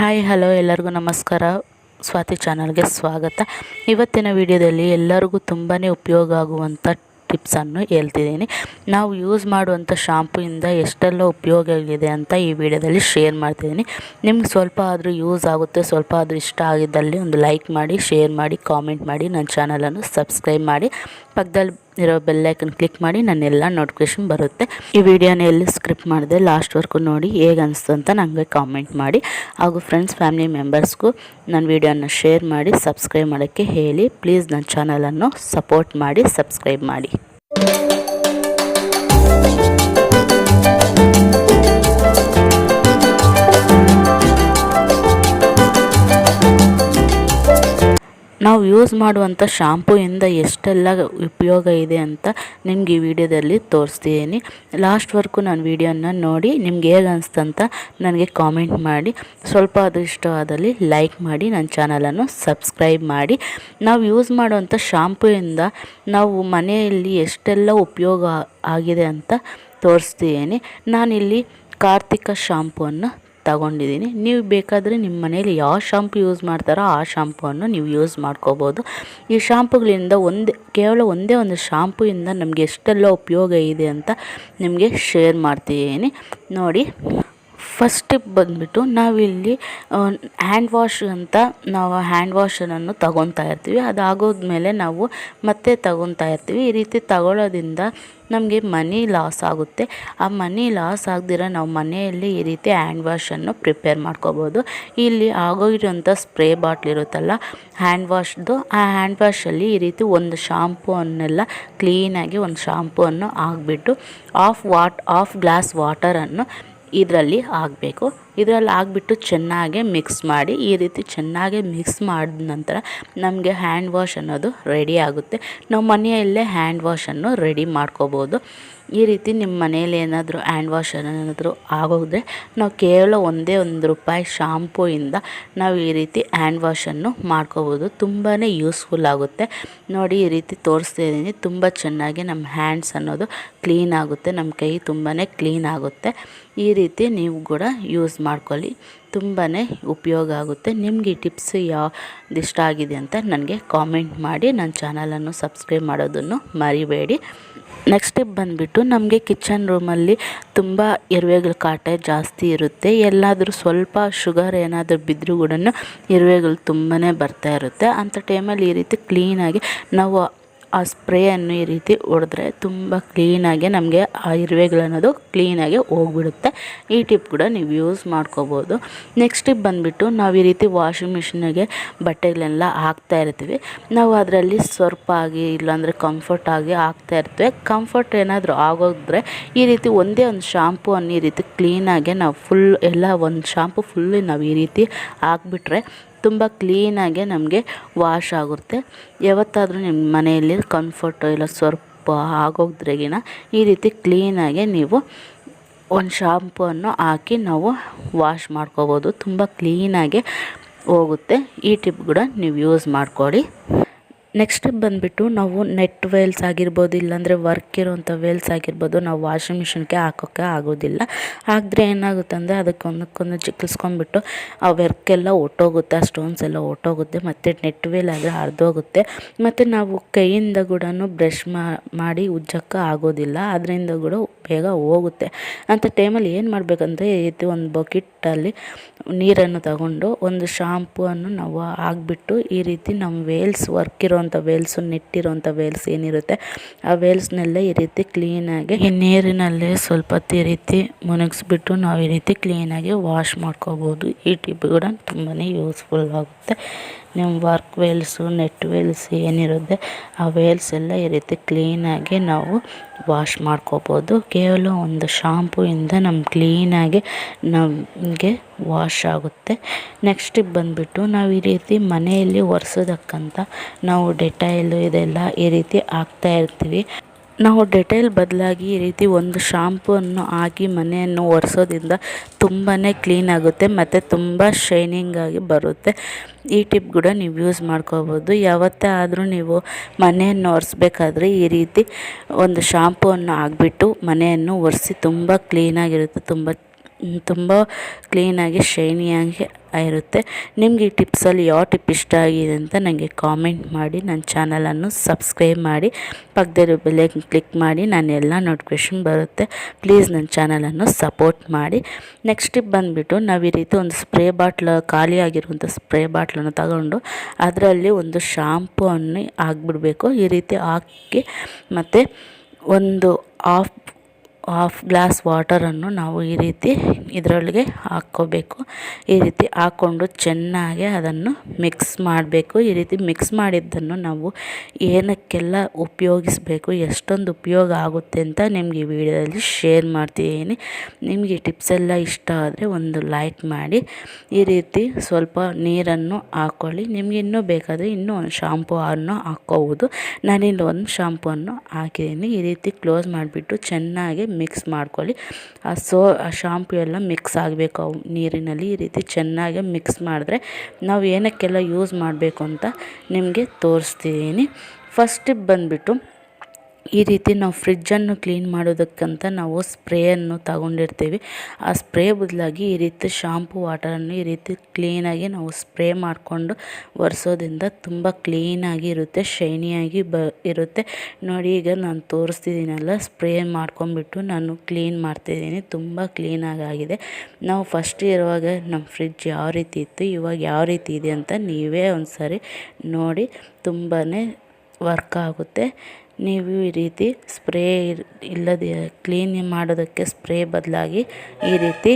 Hi hello ಎಲ್ಲರಿಗೂ ನಮಸ್ಕಾರ. ಸ್ವಾತಿ ಚಾನಲ್ಗೆ ಸ್ವಾಗತ. ಇವತ್ತಿನ ವಿಡಿಯೋದಲ್ಲಿ ಎಲ್ಲರಿಗೂ ತುಂಬಾ ಉಪಯೋಗ ಆಗುವಂಥ ಟಿಪ್ಸನ್ನು ಹೇಳ್ತಿದ್ದೀನಿ. ನಾವು ಯೂಸ್ ಮಾಡುವಂಥ ಶಾಂಪೂಯಿಂದ ಎಷ್ಟೆಲ್ಲ ಉಪಯೋಗ ಇದೆ ಅಂತ ಈ ವಿಡಿಯೋದಲ್ಲಿ ಶೇರ್ ಮಾಡ್ತಿದ್ದೀನಿ. ನಿಮ್ಗೆ ಸ್ವಲ್ಪ ಆದರೂ ಯೂಸ್ ಆಗುತ್ತೆ, ಸ್ವಲ್ಪ ಆದರೂ ಇಷ್ಟ ಆಗಿದ್ದಲ್ಲಿ ಒಂದು ಲೈಕ್ ಮಾಡಿ ಶೇರ್ ಮಾಡಿ ಕಾಮೆಂಟ್ ಮಾಡಿ, ನನ್ನ ಚಾನಲನ್ನು ಸಬ್ಸ್ಕ್ರೈಬ್ ಮಾಡಿ. ಪಕ್ಕದಲ್ಲಿ ಇರೋ ಬೆಲ್ಲೈಕನ್ ಕ್ಲಿಕ್ ಮಾಡಿ ನನ್ನೆಲ್ಲ ನೋಟಿಫಿಕೇಶನ್ ಬರುತ್ತೆ. ಈ ವಿಡಿಯೋನ ಎಲ್ಲಿ ಸ್ಕ್ರಿಪ್ಟ್ ಮಾಡಿದೆ ಲಾಸ್ಟ್ವರೆಗೂ ನೋಡಿ ಹೇಗೆ ಅನಿಸ್ತು ಅಂತ ನನಗೆ ಕಾಮೆಂಟ್ ಮಾಡಿ. ಹಾಗೂ ಫ್ರೆಂಡ್ಸ್, ಫ್ಯಾಮಿಲಿ ಮೆಂಬರ್ಸ್ಗೂ ನನ್ನ ವಿಡಿಯೋನ ಶೇರ್ ಮಾಡಿ, ಸಬ್ಸ್ಕ್ರೈಬ್ ಮಾಡೋಕ್ಕೆ ಹೇಳಿ. ಪ್ಲೀಸ್ ನನ್ನ ಚಾನಲನ್ನು ಸಪೋರ್ಟ್ ಮಾಡಿ, ಸಬ್ಸ್ಕ್ರೈಬ್ ಮಾಡಿ. ನಾವು ಯೂಸ್ ಮಾಡುವಂಥ ಶಾಂಪೂಯಿಂದ ಎಷ್ಟೆಲ್ಲ ಉಪಯೋಗ ಇದೆ ಅಂತ ನಿಮ್ಗೆ ಈ ವಿಡಿಯೋದಲ್ಲಿ ತೋರಿಸ್ತಿದ್ದೀನಿ ಲಾಸ್ಟ್ವರೆಗೂ ನಾನು ವಿಡಿಯೋನ ನೋಡಿ, ನಿಮ್ಗೆ ಹೇಗೆ ಅನಿಸ್ತಂತ ನನಗೆ ಕಾಮೆಂಟ್ ಮಾಡಿ. ಸ್ವಲ್ಪ ಅದು ಇಷ್ಟವಾದಲ್ಲಿ ಲೈಕ್ ಮಾಡಿ, ನನ್ನ ಚಾನಲನ್ನು ಸಬ್ಸ್ಕ್ರೈಬ್ ಮಾಡಿ. ನಾವು ಯೂಸ್ ಮಾಡುವಂಥ ಶಾಂಪೂಯಿಂದ ನಾವು ಮನೆಯಲ್ಲಿ ಎಷ್ಟೆಲ್ಲ ಉಪಯೋಗ ಆಗಿದೆ ಅಂತ ತೋರಿಸ್ತೀನಿ. ನಾನಿಲ್ಲಿ ಕಾರ್ತಿಕ ಶಾಂಪೂವನ್ನು ತಗೊಂಡಿದ್ದೀನಿ. ನೀವು ಬೇಕಾದರೆ ನಿಮ್ಮ ಮನೇಲಿ ಯಾವ ಶಾಂಪು ಯೂಸ್ ಮಾಡ್ತಾರೋ ಆ ಶಾಂಪುವನ್ನು ನೀವು ಯೂಸ್ ಮಾಡ್ಕೋಬೋದು. ಈ ಶಾಂಪುಗಳಿಂದ ಒಂದೇ, ಕೇವಲ ಒಂದೇ ಒಂದು ಶಾಂಪುಯಿಂದ ನಮಗೆ ಎಷ್ಟೆಲ್ಲ ಉಪಯೋಗ ಇದೆ ಅಂತ ನಿಮಗೆ ಶೇರ್ ಮಾಡ್ತೀನಿ ನೋಡಿ. ಫಸ್ಟ್ ಟಿಪ್ ಬಂದುಬಿಟ್ಟು ನಾವಿಲ್ಲಿ ಹ್ಯಾಂಡ್ ವಾಶ್ ಅಂತ ನಾವು ಹ್ಯಾಂಡ್ ವಾಶನ್ನು ತಗೊತಾ ಇರ್ತೀವಿ. ಅದಾಗೋದ್ಮೇಲೆ ನಾವು ಮತ್ತೆ ತಗೊತಾ ಇರ್ತೀವಿ. ಈ ರೀತಿ ತಗೊಳ್ಳೋದ್ರಿಂದ ನಮಗೆ ಮನಿ ಲಾಸ್ ಆಗುತ್ತೆ. ಆ ಮನಿ ಲಾಸ್ ಆಗದಿರ ನಾವು ಮನೆಯಲ್ಲಿ ಈ ರೀತಿ ಹ್ಯಾಂಡ್ ವಾಶನ್ನು ಪ್ರಿಪೇರ್ ಮಾಡ್ಕೋಬೋದು. ಇಲ್ಲಿ ಆಗೋಗಿರೋಂಥ ಸ್ಪ್ರೇ ಬಾಟ್ಲ್ ಇರುತ್ತಲ್ಲ ಹ್ಯಾಂಡ್ ವಾಶ್ದು ಆ ಹ್ಯಾಂಡ್ ವಾಶಲ್ಲಿ ಈ ರೀತಿ ಒಂದು ಶಾಂಪೂವನ್ನೆಲ್ಲ ಕ್ಲೀನಾಗಿ ಒಂದು ಶಾಂಪೂವನ್ನು ಹಾಕ್ಬಿಟ್ಟು ಆಫ್ ವಾಟ್ ಆಫ್ ಗ್ಲಾಸ್ ವಾಟರನ್ನು ಇದರಲ್ಲಿ ಹಾಕಬೇಕು. ಇದರಲ್ಲಿ ಹಾಕ್ಬಿಟ್ಟು ಚೆನ್ನಾಗಿ ಮಿಕ್ಸ್ ಮಾಡಿ, ಈ ರೀತಿ ಚೆನ್ನಾಗಿ ಮಿಕ್ಸ್ ಮಾಡಿದ ನಂತರ ನಮಗೆ ಹ್ಯಾಂಡ್ ವಾಶ್ ಅನ್ನೋದು ರೆಡಿ ಆಗುತ್ತೆ. ನಾವು ಮನೆಯಲ್ಲೇ ಹ್ಯಾಂಡ್ ವಾಶನ್ನು ರೆಡಿ ಮಾಡ್ಕೋಬೋದು. ಈ ರೀತಿ ನಿಮ್ಮ ಮನೇಲಿ ಏನಾದರೂ ಹ್ಯಾಂಡ್ ವಾಶ್ ಏನಾದರೂ ಆಗೋದ್ರೆ ನಾವು ಕೇವಲ ಒಂದೇ ಒಂದು ರೂಪಾಯಿ ಶಾಂಪೂಯಿಂದ ನಾವು ಈ ರೀತಿ ಹ್ಯಾಂಡ್ ವಾಶನ್ನು ಮಾಡ್ಕೋಬೋದು. ತುಂಬಾ ಯೂಸ್ಫುಲ್ ಆಗುತ್ತೆ. ನೋಡಿ, ಈ ರೀತಿ ತೋರಿಸ್ತಾ ಇದ್ದೀನಿ. ತುಂಬ ಚೆನ್ನಾಗಿ ನಮ್ಮ ಹ್ಯಾಂಡ್ಸ್ ಅನ್ನೋದು ಕ್ಲೀನ್ ಆಗುತ್ತೆ. ನಮ್ಮ ಕೈ ತುಂಬಾ ಕ್ಲೀನ್ ಆಗುತ್ತೆ. ಈ ರೀತಿ ನೀವು ಕೂಡ ಯೂಸ್ ಮಾಡ್ಕೊಳ್ಳಿ. ತುಂಬಾ ಉಪಯೋಗ ಆಗುತ್ತೆ. ನಿಮಗೆ ಈ ಟಿಪ್ಸ್ ಯಾವ್ದು ಇಷ್ಟ ಆಗಿದೆ ಅಂತ ನನಗೆ ಕಾಮೆಂಟ್ ಮಾಡಿ. ನನ್ನ ಚಾನಲನ್ನು ಸಬ್ಸ್ಕ್ರೈಬ್ ಮಾಡೋದನ್ನು ಮರಿಬೇಡಿ. ನೆಕ್ಸ್ಟ್ ಟಿಪ್ ಬಂದುಬಿಟ್ಟು ನಮಗೆ ಕಿಚನ್ ರೂಮಲ್ಲಿ ತುಂಬ ಇರುವೆಗಳ ಕಾಟ ಜಾಸ್ತಿ ಇರುತ್ತೆ. ಎಲ್ಲಾದರೂ ಸ್ವಲ್ಪ ಶುಗರ್ ಏನಾದರೂ ಬಿದ್ದರೂ ಕೂಡ ಇರುವೆಗಳು ತುಂಬಾ ಬರ್ತಾ ಇರುತ್ತೆ. ಅಂಥ ಟೈಮಲ್ಲಿ ಈ ರೀತಿ ಕ್ಲೀನಾಗಿ ನಾವು ಆ ಸ್ಪ್ರೇಯನ್ನು ಈ ರೀತಿ ಹೊಡೆದ್ರೆ ತುಂಬ ಕ್ಲೀನಾಗೆ ನಮಗೆ ಆ ಇರುವೆಗಳನ್ನೋದು ಕ್ಲೀನಾಗೆ ಹೋಗ್ಬಿಡುತ್ತೆ. ಈ ಟಿಪ್ ಕೂಡ ನೀವು ಯೂಸ್ ಮಾಡ್ಕೋಬೋದು. ನೆಕ್ಸ್ಟ್ ಟಿಪ್ ಬಂದುಬಿಟ್ಟು ನಾವು ಈ ರೀತಿ ವಾಷಿಂಗ್ ಮಿಷಿನಿಗೆ ಬಟ್ಟೆಗಳೆಲ್ಲ ಹಾಕ್ತಾ ಇರ್ತೀವಿ. ನಾವು ಅದರಲ್ಲಿ ಸ್ವಲ್ಪ ಆಗಿ ಇಲ್ಲಾಂದರೆ ಕಂಫರ್ಟ್ ಆಗಿ ಹಾಕ್ತಾ ಇರ್ತೇವೆ. ಕಂಫರ್ಟ್ ಏನಾದರೂ ಆಗೋದ್ರೆ ಈ ರೀತಿ ಒಂದೇ ಒಂದು ಶಾಂಪೂವನ್ನು ಈ ರೀತಿ ಕ್ಲೀನಾಗೆ ನಾವು ಫುಲ್ ಎಲ್ಲ ಒಂದು ಶಾಂಪು ಫುಲ್ಲು ನಾವು ಈ ರೀತಿ ಹಾಕ್ಬಿಟ್ರೆ ತುಂಬ ಕ್ಲೀನಾಗೆ ನಮಗೆ ವಾಶ್ ಆಗುತ್ತೆ. ಯಾವತ್ತಾದರೂ ನಿಮ್ಮ ಮನೆಯಲ್ಲಿ ಕಂಫರ್ಟು ಇಲ್ಲ, ಸ್ವಲ್ಪ ಆಗೋದ್ರೆಗಿನ ಈ ರೀತಿ ಕ್ಲೀನಾಗೆ ನೀವು ಒಂದು ಶಾಂಪೂವನ್ನು ಹಾಕಿ ನಾವು ವಾಶ್ ಮಾಡ್ಕೋಬೋದು. ತುಂಬ ಕ್ಲೀನಾಗೆ ಹೋಗುತ್ತೆ. ಈ ಟಿಪ್ ಕೂಡ ನೀವು ಯೂಸ್ ಮಾಡ್ಕೊಳ್ಳಿ. ನೆಕ್ಸ್ಟ್ ಬಂದುಬಿಟ್ಟು ನಾವು ನೆಟ್ ವೇಲ್ಸ್ ಆಗಿರ್ಬೋದು, ಇಲ್ಲಾಂದರೆ ವರ್ಕ್ ಇರೋವಂಥ ವೇಲ್ಸ್ ಆಗಿರ್ಬೋದು, ನಾವು ವಾಷಿಂಗ್ ಮಿಷಿನ್ಗೆ ಹಾಕೋಕ್ಕೆ ಆಗೋದಿಲ್ಲ. ಹಾಕಿದ್ರೆ ಏನಾಗುತ್ತೆ ಅಂದರೆ ಅದಕ್ಕೆ ಒಂದಕ್ಕೊಂದು ಚಿಕ್ಕಿಸ್ಕೊಂಡ್ಬಿಟ್ಟು ಆ ಎಲ್ಲ ಒಟ್ಟೋಗುತ್ತೆ, ಆ ಸ್ಟೋನ್ಸ್ ಎಲ್ಲ ಒಟ್ಟೋಗುತ್ತೆ, ಮತ್ತು ನೆಟ್ ವೇಲ್ ಆದರೆ ಹರಿದೋಗುತ್ತೆ. ಮತ್ತು ನಾವು ಕೈಯಿಂದ ಕೂಡ ಬ್ರಷ್ ಮಾಡಿ ಉಜ್ಜಕ್ಕೆ ಆಗೋದಿಲ್ಲ ಅದರಿಂದ ಕೂಡ ಬೇಗ ಹೋಗುತ್ತೆ. ಅಂಥ ಟೈಮಲ್ಲಿ ಏನು ಮಾಡಬೇಕಂದ್ರೆ, ಇದು ಒಂದು ಬಕೆಟಲ್ಲಿ ನೀರನ್ನು ತಗೊಂಡು ಒಂದು ಶಾಂಪೂವನ್ನು ನಾವು ಹಾಕ್ಬಿಟ್ಟು ಈ ರೀತಿ ನಮ್ಮ ವೇಲ್ಸ್ ವರ್ಕ್ ಇರೋ ಇರೋವಂಥ ವೇಲ್ಸು ನೆಟ್ಟಿರುವಂಥ ವೇಲ್ಸ್ ಏನಿರುತ್ತೆ, ಆ ವೇಲ್ಸ್ನೆಲ್ಲ ಈ ರೀತಿ ಕ್ಲೀನಾಗಿ ಈ ನೀರಿನಲ್ಲೇ ಸ್ವಲ್ಪ ಈ ರೀತಿ ಮುನಗಿಸ್ಬಿಟ್ಟು ನಾವು ಈ ರೀತಿ ಕ್ಲೀನಾಗಿ ವಾಶ್ ಮಾಡ್ಕೋಬೋದು. ಈ ಟಿಪ್ ಕೂಡ ತುಂಬಾ ಯೂಸ್ಫುಲ್ ಆಗುತ್ತೆ. ನಿಮ್ಮ ವರ್ಕ್ ವೇಲ್ಸು ನೆಟ್ ವೇಲ್ಸ್ ಏನಿರುತ್ತೆ, ಆ ವೇಲ್ಸ್ ಎಲ್ಲ ಈ ರೀತಿ ಕ್ಲೀನಾಗಿ ನಾವು ವಾಶ್ ಮಾಡ್ಕೋಬೋದು. ಕೇವಲ ಒಂದು ಶಾಂಪೂಯಿಂದ ನಮ್ಮ ಕ್ಲೀನಾಗಿ ನಮಗೆ ವಾಶ್ ಆಗುತ್ತೆ. ನೆಕ್ಸ್ಟ್ ಬಂದುಬಿಟ್ಟು ನಾವು ಈ ರೀತಿ ಮನೆಯಲ್ಲಿ ಒರೆಸೋದಕ್ಕಂತ ನಾವು ಡೆಟಾಯಿಲು ಇದೆಲ್ಲ ಈ ರೀತಿ ಹಾಕ್ತಾ ಇರ್ತೀವಿ. ನಾವು ಡೆಟೈಲ್ ಬದಲಾಗಿ ಈ ರೀತಿ ಒಂದು ಶಾಂಪೂವನ್ನು ಹಾಕಿ ಮನೆಯನ್ನು ಒರೆಸೋದ್ರಿಂದ ತುಂಬಾ ಕ್ಲೀನ್ ಆಗುತ್ತೆ ಮತ್ತು ತುಂಬ ಶೈನಿಂಗಾಗಿ ಬರುತ್ತೆ. ಈ ಟಿಪ್ ಕೂಡ ನೀವು ಯೂಸ್ ಮಾಡ್ಕೋಬೋದು. ಯಾವತ್ತೇ ಆದರೂ ನೀವು ಮನೆಯನ್ನು ಒರೆಸ್ಬೇಕಾದ್ರೆ ಈ ರೀತಿ ಒಂದು ಶಾಂಪೂವನ್ನು ಹಾಕ್ಬಿಟ್ಟು ಮನೆಯನ್ನು ಒರೆಸಿ ತುಂಬ ಕ್ಲೀನಾಗಿರುತ್ತೆ ತುಂಬ ತುಂಬ ಕ್ಲೀನಾಗಿ, ಶೈನಿಯಾಗಿ ಇರುತ್ತೆ. ನಿಮಗೆ ಈ ಟಿಪ್ಸಲ್ಲಿ ಯಾವ ಟಿಪ್ ಇಷ್ಟ ಆಗಿದೆ ಅಂತ ನನಗೆ ಕಾಮೆಂಟ್ ಮಾಡಿ, ನನ್ನ ಚಾನಲನ್ನು ಸಬ್ಸ್ಕ್ರೈಬ್ ಮಾಡಿ, ಪಕ್ಕದಲ್ಲಿರೋ ಬೆಲೆ ಕ್ಲಿಕ್ ಮಾಡಿ, ನಾನು ಎಲ್ಲ ನೋಟಿಫಿಕೇಷನ್ ಬರುತ್ತೆ. ಪ್ಲೀಸ್ ನನ್ನ ಚಾನಲನ್ನು ಸಪೋರ್ಟ್ ಮಾಡಿ. ನೆಕ್ಸ್ಟ್ ಟಿಪ್ ಬಂದುಬಿಟ್ಟು, ನಾವು ಈ ರೀತಿ ಒಂದು ಸ್ಪ್ರೇ ಬಾಟ್ಲ್ ಖಾಲಿ ಆಗಿರುವಂಥ ಸ್ಪ್ರೇ ಬಾಟ್ಲನ್ನು ತಗೊಂಡು, ಅದರಲ್ಲಿ ಒಂದು ಶಾಂಪೂ ಅನ್ನು ಹಾಕ್ಬಿಡ್ಬೇಕು. ಈ ರೀತಿ ಹಾಕಿ ಮತ್ತು ಒಂದು ಆಫ್ ಹಾಫ್ ಗ್ಲಾಸ್ ವಾಟರನ್ನು ನಾವು ಈ ರೀತಿ ಇದರೊಳಗೆ ಹಾಕ್ಕೋಬೇಕು. ಈ ರೀತಿ ಹಾಕ್ಕೊಂಡು ಚೆನ್ನಾಗಿ ಅದನ್ನು ಮಿಕ್ಸ್ ಮಾಡಬೇಕು. ಈ ರೀತಿ ಮಿಕ್ಸ್ ಮಾಡಿದ್ದನ್ನು ನಾವು ಏನಕ್ಕೆಲ್ಲ ಉಪಯೋಗಿಸ್ಬೇಕು, ಎಷ್ಟೊಂದು ಉಪಯೋಗ ಆಗುತ್ತೆ ಅಂತ ನಿಮಗೆ ಈ ವಿಡಿಯೋದಲ್ಲಿ ಶೇರ್ ಮಾಡ್ತಿದ್ದೀನಿ. ನಿಮಗೆ ಟಿಪ್ಸ್ ಎಲ್ಲ ಇಷ್ಟ ಆದರೆ ಒಂದು ಲೈಕ್ ಮಾಡಿ. ಈ ರೀತಿ ಸ್ವಲ್ಪ ನೀರನ್ನು ಹಾಕ್ಕೊಳ್ಳಿ ನಿಮಗೆ ಇನ್ನೂ ಬೇಕಾದರೆ ಇನ್ನೂ ಒಂದು ಶಾಂಪೂ ಅನ್ನು ಹಾಕ್ಕೋಬೋದು. ನಾನಿಲ್ಲಿ ಒಂದು ಶಾಂಪೂವನ್ನು ಹಾಕಿದ್ದೀನಿ. ಈ ರೀತಿ ಕ್ಲೋಸ್ ಮಾಡಿಬಿಟ್ಟು ಚೆನ್ನಾಗಿ ಮಿಕ್ಸ್ ಮಾಡ್ಕೊಳ್ಳಿ. ಆ ಸೋ, ಆ ಶಾಂಪು ಎಲ್ಲ ಮಿಕ್ಸ್ ಆಗಬೇಕು. ಅವು ನೀರಿನಲ್ಲಿ ಈ ರೀತಿ ಚೆನ್ನಾಗಿ ಮಿಕ್ಸ್ ಮಾಡಿದ್ರೆ ನಾವು ಏನಕ್ಕೆಲ್ಲ ಯೂಸ್ ಮಾಡಬೇಕು ಅಂತ ನಿಮಗೆ ತೋರಿಸ್ತಿದ್ದೀನಿ ಫಸ್ಟ್ ಬಂದುಬಿಟ್ಟು ಈ ರೀತಿ ನಾವು ಫ್ರಿಜ್ಜನ್ನು ಕ್ಲೀನ್ ಮಾಡೋದಕ್ಕಂತ ನಾವು ಸ್ಪ್ರೇಯನ್ನು ತಗೊಂಡಿರ್ತೀವಿ. ಆ ಸ್ಪ್ರೇ ಬದಲಾಗಿ ಈ ರೀತಿ ಶಾಂಪು ವಾಟರನ್ನು ಈ ರೀತಿ ಕ್ಲೀನಾಗಿ ನಾವು ಸ್ಪ್ರೇ ಮಾಡಿಕೊಂಡು ಒರೆಸೋದ್ರಿಂದ ತುಂಬ ಕ್ಲೀನಾಗಿ ಇರುತ್ತೆ, ಶೈನಿಯಾಗಿ ಬ ಇರುತ್ತೆ. ನೋಡಿ ಈಗ ನಾನು ತೋರಿಸ್ತಿದ್ದೀನಲ್ಲ, ಸ್ಪ್ರೇ ಮಾಡ್ಕೊಂಬಿಟ್ಟು ನಾನು ಕ್ಲೀನ್ ಮಾಡ್ತಿದ್ದೀನಿ, ತುಂಬ ಕ್ಲೀನಾಗಿ ಆಗಿದೆ ನಾವು ಫಸ್ಟ್ ಇರುವಾಗ ನಮ್ಮ ಫ್ರಿಜ್ ಯಾವ ರೀತಿ ಇತ್ತು, ಇವಾಗ ಯಾವ ರೀತಿ ಇದೆ ಅಂತ ನೀವೇ ಒಂದು ನೋಡಿ ತುಂಬಾ ವರ್ಕ್ ಆಗುತ್ತೆ. ನೀವು ಈ ರೀತಿ ಸ್ಪ್ರೇ ಇಲ್ಲದೆ ಕ್ಲೀನ್ ಮಾಡೋದಕ್ಕೆ ಸ್ಪ್ರೇ ಬದಲಾಗಿ ಈ ರೀತಿ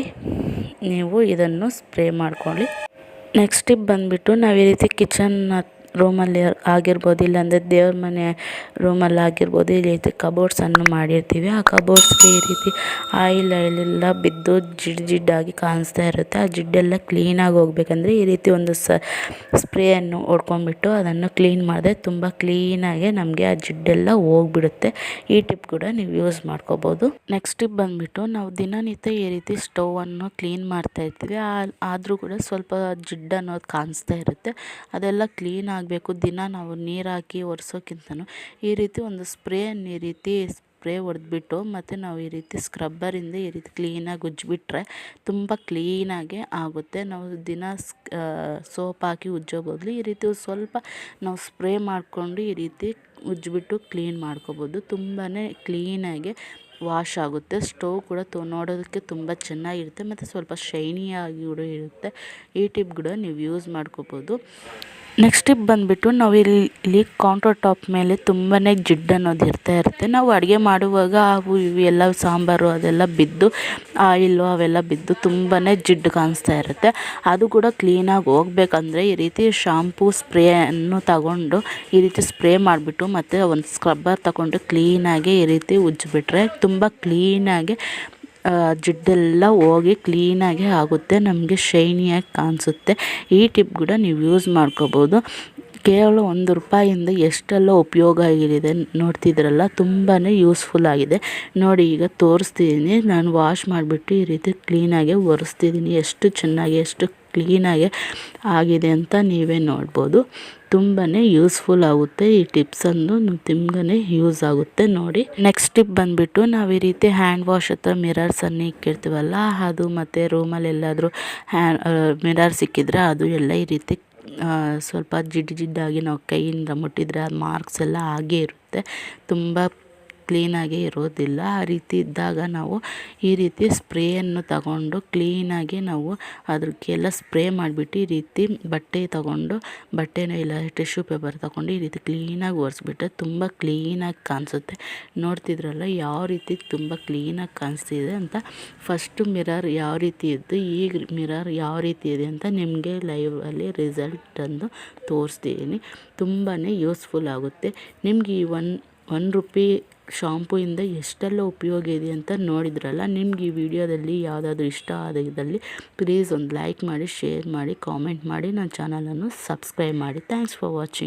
ನೀವು ಇದನ್ನು ಸ್ಪ್ರೇ ಮಾಡ್ಕೊಳ್ಳಿ. ನೆಕ್ಸ್ಟ್ ಟಿಪ್ ಬಂದುಬಿಟ್ಟು ನಾವು ಈ ರೀತಿ ಕಿಚನ್ ರೂಮಲ್ಲಿ ಆಗಿರ್ಬೋದು, ಇಲ್ಲಾಂದರೆ ದೇವ್ರ ಮನೆ ರೂಮಲ್ಲಿ ಆಗಿರ್ಬೋದು, ಈ ರೀತಿ ಕಬೋರ್ಡ್ಸನ್ನು ಮಾಡಿರ್ತೀವಿ. ಆ ಕಬೋರ್ಡ್ಸ್ಗೆ ಈ ರೀತಿ ಆಯಿಲ್ ಆಯಿಲೆಲ್ಲ ಬಿದ್ದು ಜಿಡ್ ಜಿಡ್ಡಾಗಿ ಕಾಣಿಸ್ತಾ ಇರುತ್ತೆ. ಆ ಜಿಡ್ಡೆಲ್ಲ ಕ್ಲೀನಾಗಿ ಹೋಗ್ಬೇಕಂದ್ರೆ ಈ ರೀತಿ ಒಂದು ಸ ಸ್ಪ್ರೇಯನ್ನು ಹೊಡ್ಕೊಂಡ್ಬಿಟ್ಟು ಅದನ್ನು ಕ್ಲೀನ್ ಮಾಡಿದ್ರೆ ತುಂಬ ಕ್ಲೀನಾಗೆ ನಮಗೆ ಆ ಜಿಡ್ಡೆಲ್ಲ ಹೋಗ್ಬಿಡುತ್ತೆ. ಈ ಟಿಪ್ ಕೂಡ ನೀವು ಯೂಸ್ ಮಾಡ್ಕೋಬೋದು. ನೆಕ್ಸ್ಟ್ ಟಿಪ್ ಬಂದುಬಿಟ್ಟು ನಾವು ದಿನನಿತ್ಯ ಈ ರೀತಿ ಸ್ಟೌವನ್ನು ಕ್ಲೀನ್ ಮಾಡ್ತಾ ಇರ್ತೀವಿ. ಆದರೂ ಕೂಡ ಸ್ವಲ್ಪ ಜಿಡ್ಡು ಅನ್ನೋದು ಕಾಣಿಸ್ತಾ ಇರುತ್ತೆ. ಅದೆಲ್ಲ ಕ್ಲೀನ್ ಆಗಬೇಕು. ದಿನ ನಾವು ನೀರು ಹಾಕಿ ಒರೆಸೋಕ್ಕಿಂತನೂ ಈ ರೀತಿ ಒಂದು ಸ್ಪ್ರೇಯನ್ನು ಈ ರೀತಿ ಸ್ಪ್ರೇ ಹೊಡೆದ್ಬಿಟ್ಟು ಮತ್ತು ನಾವು ಈ ರೀತಿ ಸ್ಕ್ರಬ್ಬರಿಂದ ಈ ರೀತಿ ಕ್ಲೀನಾಗಿ ಉಜ್ಜಿಬಿಟ್ರೆ ತುಂಬ ಕ್ಲೀನಾಗೆ ಆಗುತ್ತೆ. ನಾವು ದಿನ ಸೋಪ್ ಹಾಕಿ ಉಜ್ಜೋ ಈ ರೀತಿ ಸ್ವಲ್ಪ ನಾವು ಸ್ಪ್ರೇ ಮಾಡಿಕೊಂಡು ಈ ರೀತಿ ಉಜ್ಜಿಬಿಟ್ಟು ಕ್ಲೀನ್ ಮಾಡ್ಕೋಬೋದು. ತುಂಬಾ ಕ್ಲೀನಾಗಿ ವಾಶ್ ಆಗುತ್ತೆ. ಸ್ಟವ್ ಕೂಡ ತೊ, ನೋಡೋದಕ್ಕೆ ತುಂಬ ಚೆನ್ನಾಗಿರುತ್ತೆ. ಮತ್ತು ಸ್ವಲ್ಪ ಶೈನಿಯಾಗಿ ಕೂಡ ಇರುತ್ತೆ. ಈ ಟಿಪ್ ಕೂಡ ನೀವು ಯೂಸ್ ಮಾಡ್ಕೋಬೋದು. ನೆಕ್ಸ್ಟ್ ಸ್ಟೆಪ್ ಬಂದುಬಿಟ್ಟು ನಾವು ಇಲ್ಲಿ ಕೌಂಟರ್ ಟಾಪ್ ಮೇಲೆ ತುಂಬಾ ಜಿಡ್ಡು ಅನ್ನೋದು ಇರ್ತಾ ಇರುತ್ತೆ. ನಾವು ಅಡುಗೆ ಮಾಡುವಾಗ ಅವು ಇವು ಎಲ್ಲ ಸಾಂಬಾರು ಅದೆಲ್ಲ ಬಿದ್ದು ಆಯಿಲು ಅವೆಲ್ಲ ಬಿದ್ದು ತುಂಬಾ ಜಿಡ್ಡು ಕಾಣಿಸ್ತಾ ಇರುತ್ತೆ. ಅದು ಕೂಡ ಕ್ಲೀನಾಗಿ ಹೋಗ್ಬೇಕಂದ್ರೆ ಈ ರೀತಿ ಶಾಂಪೂ ಸ್ಪ್ರೇಯನ್ನು ತಗೊಂಡು ಈ ರೀತಿ ಸ್ಪ್ರೇ ಮಾಡಿಬಿಟ್ಟು ಮತ್ತು ಒಂದು ಸ್ಕ್ರಬ್ಬರ್ ತಗೊಂಡು ಕ್ಲೀನಾಗಿ ಈ ರೀತಿ ಉಜ್ಜಿಬಿಟ್ರೆ ತುಂಬ ಕ್ಲೀನಾಗಿ ಜಿಡ್ಡೆಲ್ಲ ಹೋಗಿ ಕ್ಲೀನಾಗಿ ಆಗುತ್ತೆ ನಮಗೆ ಶೈನಿಯಾಗಿ ಕಾಣಿಸುತ್ತೆ. ಈ ಟಿಪ್ ಕೂಡ ನೀವು ಯೂಸ್ ಮಾಡ್ಕೋಬೋದು. ಕೇವಲ ಒಂದು ರೂಪಾಯಿಂದ ಎಷ್ಟೆಲ್ಲ ಉಪಯೋಗ ಆಗಿದೆ ನೋಡ್ತಿದ್ರಲ್ಲ ತುಂಬಾ ಯೂಸ್ಫುಲ್ ಆಗಿದೆ. ನೋಡಿ, ಈಗ ತೋರಿಸ್ತಿದ್ದೀನಿ ನಾನು ವಾಶ್ ಮಾಡಿಬಿಟ್ಟು ಈ ರೀತಿ ಕ್ಲೀನಾಗೆ ಒರೆಸ್ತಿದ್ದೀನಿ ಎಷ್ಟು ಚೆನ್ನಾಗಿ, ಎಷ್ಟು ಕ್ಲೀನಾಗೆ ಆಗಿದೆ ಅಂತ ನೀವೇ ನೋಡ್ಬೋದು. ತುಂಬಾ ಯೂಸ್ಫುಲ್ ಆಗುತ್ತೆ. ಈ ಟಿಪ್ಸನ್ನು ತುಂಬಾ ಯೂಸ್ ಆಗುತ್ತೆ. ನೋಡಿ ನೆಕ್ಸ್ಟ್ ಟಿಪ್ ಬಂದುಬಿಟ್ಟು ನಾವು ಈ ರೀತಿ ಹ್ಯಾಂಡ್ ವಾಶ್ ಹತ್ರ ಮಿರರ್ಸನ್ನು ಇಕ್ಕಿರ್ತೀವಲ್ಲ, ಅದು ಮತ್ತು ರೂಮಲ್ಲಿ ಎಲ್ಲಾದರೂ ಹ್ಯಾ ಮಿರರ್ ಸಿಕ್ಕಿದ್ರೆ ಅದು ಎಲ್ಲ ಈ ರೀತಿ ಸ್ವಲ್ಪ ಜಿಡ್ಡು ಜಿಡ್ಡಾಗಿ ನಾವು ಕೈಯಿಂದ ಮುಟ್ಟಿದರೆ ಅದು ಮಾರ್ಕ್ಸ್ ಎಲ್ಲ ಆಗೇ ಇರುತ್ತೆ. ತುಂಬ ಕ್ಲೀನಾಗಿ ಇರೋದಿಲ್ಲ. ಆ ರೀತಿ ಇದ್ದಾಗ ನಾವು ಈ ರೀತಿ ಸ್ಪ್ರೇಯನ್ನು ತಗೊಂಡು ಕ್ಲೀನಾಗಿ ನಾವು ಅದಕ್ಕೆಲ್ಲ ಸ್ಪ್ರೇ ಮಾಡಿಬಿಟ್ಟು ಈ ರೀತಿ ಬಟ್ಟೆ ತಗೊಂಡು, ಬಟ್ಟೆನೋ ಇಲ್ಲ, ಟಿಶ್ಯೂ ಪೇಪರ್ ತಗೊಂಡು ಈ ರೀತಿ ಕ್ಲೀನಾಗಿ ಒರೆಸ್ಬಿಟ್ರೆ ತುಂಬ ಕ್ಲೀನಾಗಿ ಕಾಣಿಸುತ್ತೆ ನೋಡ್ತಿದ್ರಲ್ಲ ಯಾವ ರೀತಿ ತುಂಬ ಕ್ಲೀನಾಗಿ ಕಾಣಿಸ್ತಿದೆ ಅಂತ. ಫಸ್ಟು ಮಿರರ್ ಯಾವ ರೀತಿ ಇದ್ದು, ಈಗ ಮಿರರ್ ಯಾವ ರೀತಿ ಇದೆ ಅಂತ ನಿಮಗೆ ಲೈವಲ್ಲಿ ರಿಸಲ್ಟನ್ನು ತೋರಿಸ್ತೀನಿ. ತುಂಬಾ ಯೂಸ್ಫುಲ್ ಆಗುತ್ತೆ. ನಿಮಗೆ ಈ ಒನ್ ಒನ್ ರುಪಿ ಶಾಂಪೂಯಿಂದ ಎಷ್ಟೆಲ್ಲ ಉಪಯೋಗ ಇದೆ ಅಂತ ನೋಡಿದ್ರಲ್ಲ, ನಿಮ್ಗೆ ಈ ವಿಡಿಯೋದಲ್ಲಿ ಯಾವುದಾದ್ರೂ ಇಷ್ಟ ಆದಲ್ಲಿ ಪ್ಲೀಸ್ ಒಂದು ಲೈಕ್ ಮಾಡಿ ಶೇರ್ ಮಾಡಿ ಕಾಮೆಂಟ್ ಮಾಡಿ, ನನ್ನ ಚಾನಲನ್ನು ಸಬ್ಸ್ಕ್ರೈಬ್ ಮಾಡಿ. Thanks for watching